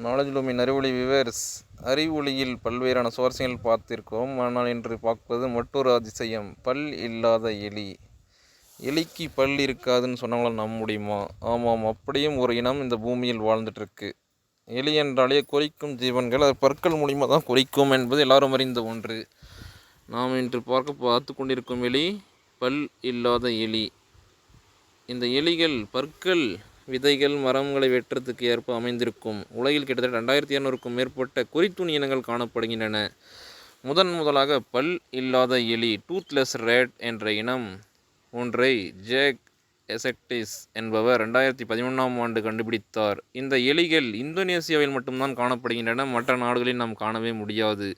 Knowledge லூமின் அறிவொளி viewers. அறிவொளியில் பல்வேறான சுவாரஸ்யங்கள் பார்த்திருக்கோம் ஆனால் இன்று பார்ப்பது மற்றொரு அதிசயம். பல் இல்லாத எலி. எலிக்கு பல் இருக்காதுன்னு சொன்னாங்களா நம்ப முடியுமா? ஆமாம் அப்படியும் ஒரு இனம் இந்த பூமியில் வாழ்ந்துட்டுருக்கு. எலி என்றாலே குறிக்கும் ஜீவன்கள். அது பற்கள் மூலிமா தான் குறிக்கும் என்பது எல்லாரும் அறிந்த ஒன்று. நாம் இன்று பார்க்க பார்த்து கொண்டிருக்கும் எலி பல் இல்லாத எலி. இந்த எலிகள் பற்கள் விதைகள் மரங்களை வெட்டுறதுக்கு ஏற்ப அமைந்திருக்கும். உலகில் கிட்டத்தட்ட ரெண்டாயிரத்தி இரநூறுக்கும் மேற்பட்ட குறித்துணி இனங்கள் காணப்படுகின்றன. முதன் முதலாக பல் இல்லாத எலி டூத்லெஸ் ரேட் என்ற இனம் ஒன்றை ஜேக் எசெக்டிஸ் என்பவர் ரெண்டாயிரத்தி பதினொன்றாம் ஆண்டு கண்டுபிடித்தார். இந்த எலிகள் இந்தோனேசியாவில் மட்டும்தான் காணப்படுகின்றன. மற்ற நாடுகளில் நாம் காணவே முடியாது.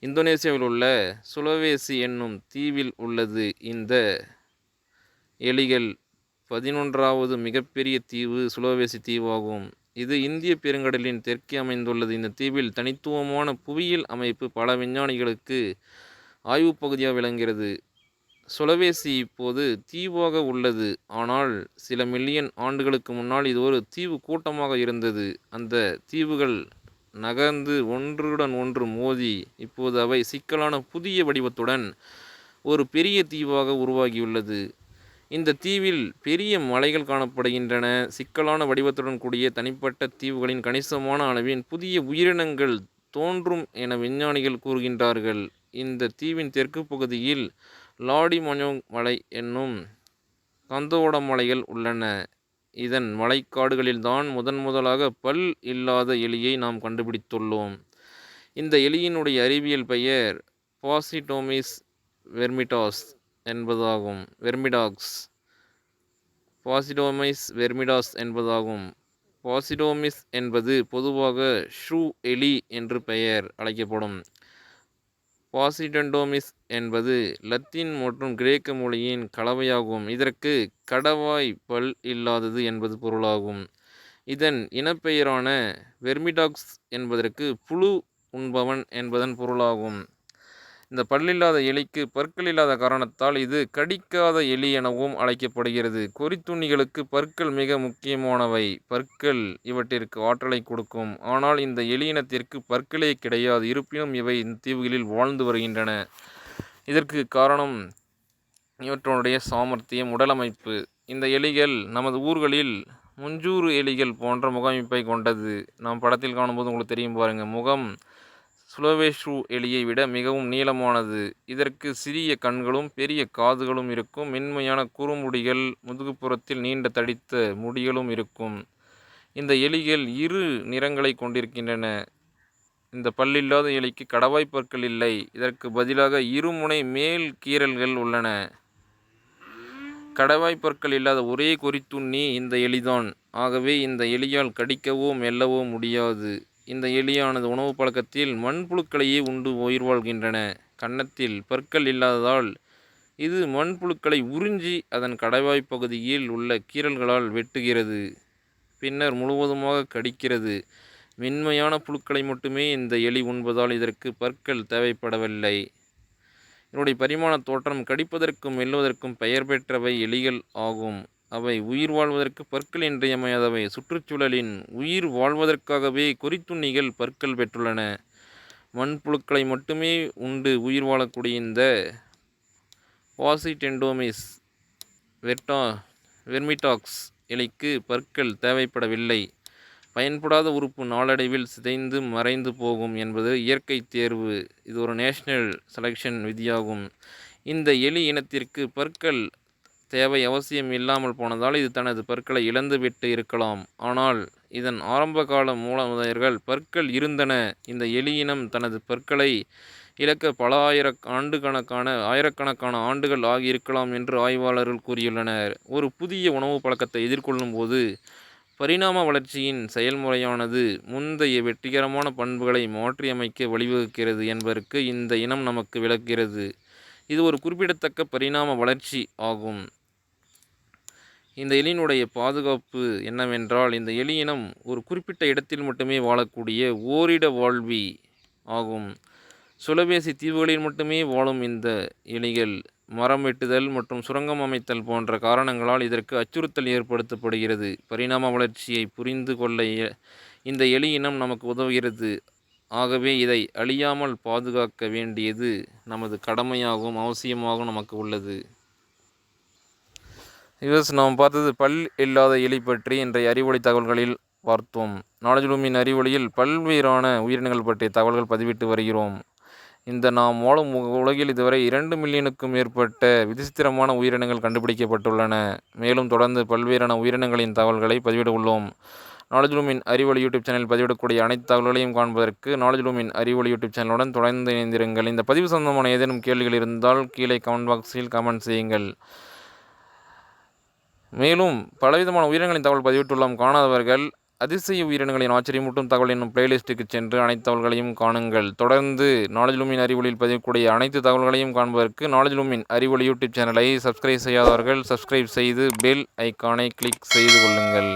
இந்தோனேசியாவில் உள்ள சுலவேசி என்னும் தீவில் உள்ளது. இந்த எலிகள் பதினொன்றாவது மிகப்பெரிய தீவு சுலோவேசி தீவாகும். இது இந்திய பெருங்கடலின் தெற்கே அமைந்துள்ளது. இந்த தீவில் தனித்துவமான புவியியல் அமைப்பு பல விஞ்ஞானிகளுக்கு ஆய்வுப் பகுதியாக விளங்குகிறது. சுலவேசி இப்போது தீவாக உள்ளது. ஆனால் சில மில்லியன் ஆண்டுகளுக்கு முன்னால் இது ஒரு தீவு கூட்டமாக இருந்தது. அந்த தீவுகள் நகர்ந்து ஒன்றுடன் ஒன்று மோதி இப்போது அவை சிக்கலான புதிய வடிவத்துடன் ஒரு பெரிய தீவாக உருவாகியுள்ளது. இந்த தீவில் பெரிய மலைகள் காணப்படுகின்றன. சிக்கலான வடிவத்துடன் கூடிய தனிப்பட்ட தீவுகளின் கணிசமான அளவின் புதிய உயிரினங்கள் தோன்றும் என விஞ்ஞானிகள் கூறுகின்றார்கள். இந்த தீவின் தெற்கு பகுதியில் லாடிமனோங் மலை என்னும் கந்தோட மலைகள் உள்ளன. இதன் மலைக்காடுகளில்தான் முதன் முதலாக பல் இல்லாத எலியை நாம் கண்டுபிடித்துள்ளோம். இந்த எலியினுடைய அறிவியல் பெயர் பாசிடோமிஸ் வெர்மிட்டாஸ். என்பதாகும். வெர்மிடாக்ஸ். பாசிடோமைஸ் வெர்மிடாஸ் என்பதாகும். பாசிடோமிஸ் என்பது பொதுவாக ஷூ எலி என்று பெயர் அழைக்கப்படும். பாசிடண்டோமிஸ் என்பது லத்தீன் மற்றும் கிரேக்க மொழியின் கலவையாகும். இதற்கு கடவாய் பல் இல்லாதது என்பது பொருளாகும். இதன் இனப்பெயரான வெர்மிடாக்ஸ் என்பதற்கு புழு உண்பவன் என்பதன் பொருளாகும். இந்த பல்லில்லாத எலிக்கு பற்கள் இல்லாத காரணத்தால் இது கடிக்காத எலி எனவும் அழைக்கப்படுகிறது. கொறித்துண்ணிகளுக்கு பற்கள் மிக முக்கியமானவை. பற்கள் இவற்றிற்கு ஆற்றலை கொடுக்கும். ஆனால் இந்த எலியினத்திற்கு பற்களே கிடையாது. இருப்பினும் இவை இந்த தீவுகளில் வாழ்ந்து வருகின்றன. இதற்கு காரணம் இவற்றுடைய சாமர்த்தியம் உடலமைப்பு. இந்த எலிகள் நமது ஊர்களில் முஞ்சூறு எலிகள் போன்ற முகமைப்பை கொண்டது. நாம் படத்தில் காணும்போது உங்களுக்கு தெரியும் பாருங்கள் முகம் சுலவேஷு எலியை விட மிகவும் நீளமானது. இதற்கு சிறிய கண்களும் பெரிய காதுகளும் இருக்கும். மென்மையான குறுமுடிகள் முதுகுப்புறத்தில் நீண்ட தடித்த முடிகளும் இருக்கும். இந்த எலிகள் இரு நிறங்களை கொண்டிருக்கின்றன. இந்த பல்லில்லாத எலிக்கு கடவாய் பற்கள் இல்லை. இதற்கு பதிலாக இருமுனை மேல் கீறல்கள் உள்ளன. கடவாய் பற்கள் இல்லாத ஒரே குறித்துண்ணி இந்த எலிதான். ஆகவே இந்த எலியால் கடிக்கவோ மெல்லவோ முடியாது. இந்த எலியானது உணவு பழக்கத்தில் மண்புழுக்களையே உண்டு உயிர் வாழ்கின்றன. கன்னத்தில் பற்கள் இல்லாததால் இது மண்புழுக்களை உறிஞ்சி அதன் கடைவாய் பகுதியில் உள்ள கீறல்களால் வெட்டுகிறது. பின்னர் முழுவதுமாக கடிக்கிறது. மென்மையான புழுக்களை மட்டுமே இந்த எலி உண்பதால் இதற்கு பற்கள் தேவைப்படவில்லை. இதனுடைய பரிமாண தோற்றம் கடிப்பதற்கும் மெல்லுவதற்கும் பெயர் பெற்றவை எலிகள் ஆகும். அவை உயிர் வாழ்வதற்கு பற்கள் இன்றியமையாதவை. சுற்றுச்சூழலின் உயிர் வாழ்வதற்காகவே கொறித்துண்ணிகள் பற்கள் பெற்றுள்ளன. மண்புழுக்களை மட்டுமே உண்டு உயிர் வாழக்கூடிய இந்த பாசிடெண்டோமிஸ் வெர்டா வெர்மிடாக்ஸ் இலைக்கு பற்கள் தேவைப்படவில்லை. பயன்படாத உறுப்பு நாளடைவில் சிதைந்து மறைந்து போகும் என்பது இயற்கை தேர்வு. இது ஒரு நேஷனல் செலெக்ஷன் விதியாகும். இந்த எலி இனத்திற்கு பற்கள் தேவை அவசியம் இல்லாமல் போனதால் இது தனது பற்களை இழந்துவிட்டு இருக்கலாம். ஆனால் இதன் ஆரம்பகால மூலமுதையர்கள் பற்கள் இருந்தன. இந்த எலியினம் தனது பற்களை இழக்க பல ஆயிர ஆண்டு கணக்கான ஆயிரக்கணக்கான ஆண்டுகள் ஆகியிருக்கலாம் என்று ஆய்வாளர்கள் கூறியுள்ளனர். ஒரு புதிய உணவு பழக்கத்தை எதிர்கொள்ளும் போது பரிணாம வளர்ச்சியின் செயல்முறையானது முந்தைய வெற்றிகரமான பண்புகளை மாற்றியமைக்க வழிவகுக்கிறது என்பதற்கு இந்த இனம் நமக்கு விளக்குகிறது. இது ஒரு குறிப்பிடத்தக்க பரிணாம வளர்ச்சி ஆகும். இந்த எலியினுடைய பாதுகாப்பு என்னவென்றால் இந்த எலியினம் ஒரு குறிப்பிட்ட இடத்தில் மட்டுமே வாழக்கூடிய ஓரிட வாழ்வி ஆகும். சுலபேசி தீவுகளில் மட்டுமே வாழும் இந்த எலிகள் மரம் வெட்டுதல் மற்றும் சுரங்கம் அமைத்தல் போன்ற காரணங்களால் இதற்கு அச்சுறுத்தல் ஏற்படுத்தப்படுகிறது. பரிணாம வளர்ச்சியை புரிந்து கொள்ள இந்த எலி இனம் நமக்கு உதவுகிறது. ஆகவே இதை அழியாமல் பாதுகாக்க வேண்டியது நமது கடமையாகவும் அவசியமாகவும் நமக்கு உள்ளது. யுஎஸ் நாம் பார்த்தது பல் இல்லாத எலி பற்றி இன்றைய அறிவொளி தகவல்களில் பார்த்தோம். நாலேஜ்லூமின் அறிவொளியில் பல்வேறான உயிரினங்கள் பற்றிய தகவல்கள் பதிவிட்டு வருகிறோம். இந்த நாம் வாழும் உலகில் இதுவரை இரண்டு மில்லியனுக்கும் மேற்பட்ட விசித்திரமான உயிரினங்கள் கண்டுபிடிக்கப்பட்டுள்ளன. மேலும் தொடர்ந்து பல்வேறான உயிரினங்களின் தகவல்களை பதிவிட உள்ளோம். நாலேஜ்லூமின் அறிவொளி யூடியூப் சேனல் பதிவிடக்கூடிய அனைத்து தகவல்களையும் காண்பதற்கு நாலேஜ்லூமின் அறிவொளி யூடியூப் சேனலுடன் தொடர்ந்து இணைந்திருங்கள். இந்த பதிவு சம்பந்தமான ஏதேனும் கேள்விகள் இருந்தால் கீழே கமெண்ட் பாக்ஸில் கமெண்ட் செய்யுங்கள். மேலும் பலவிதமான உயிரினங்களின் தகவல் பதிவிட்டுள்ளோம் காணாதவர்கள் அதிசய உயிரினங்களின் ஆச்சரியமூட்டும் தகவல் என்னும் பிளேலிஸ்ட்டுக்கு சென்று அனைத்து தகவல்களையும் காணுங்கள். தொடர்ந்து நாலேஜ் லூமின் அறிவொளியில் பதியக்கூடிய அனைத்து தகவல்களையும் காண்பதற்கு நாலேஜ் லூமின் அறிவொளி யூடியூப் சேனலை சப்ஸ்கிரைப் செய்யாதவர்கள் சப்ஸ்கிரைப் செய்து பெல் ஐக்கானை கிளிக் செய்து கொள்ளுங்கள்.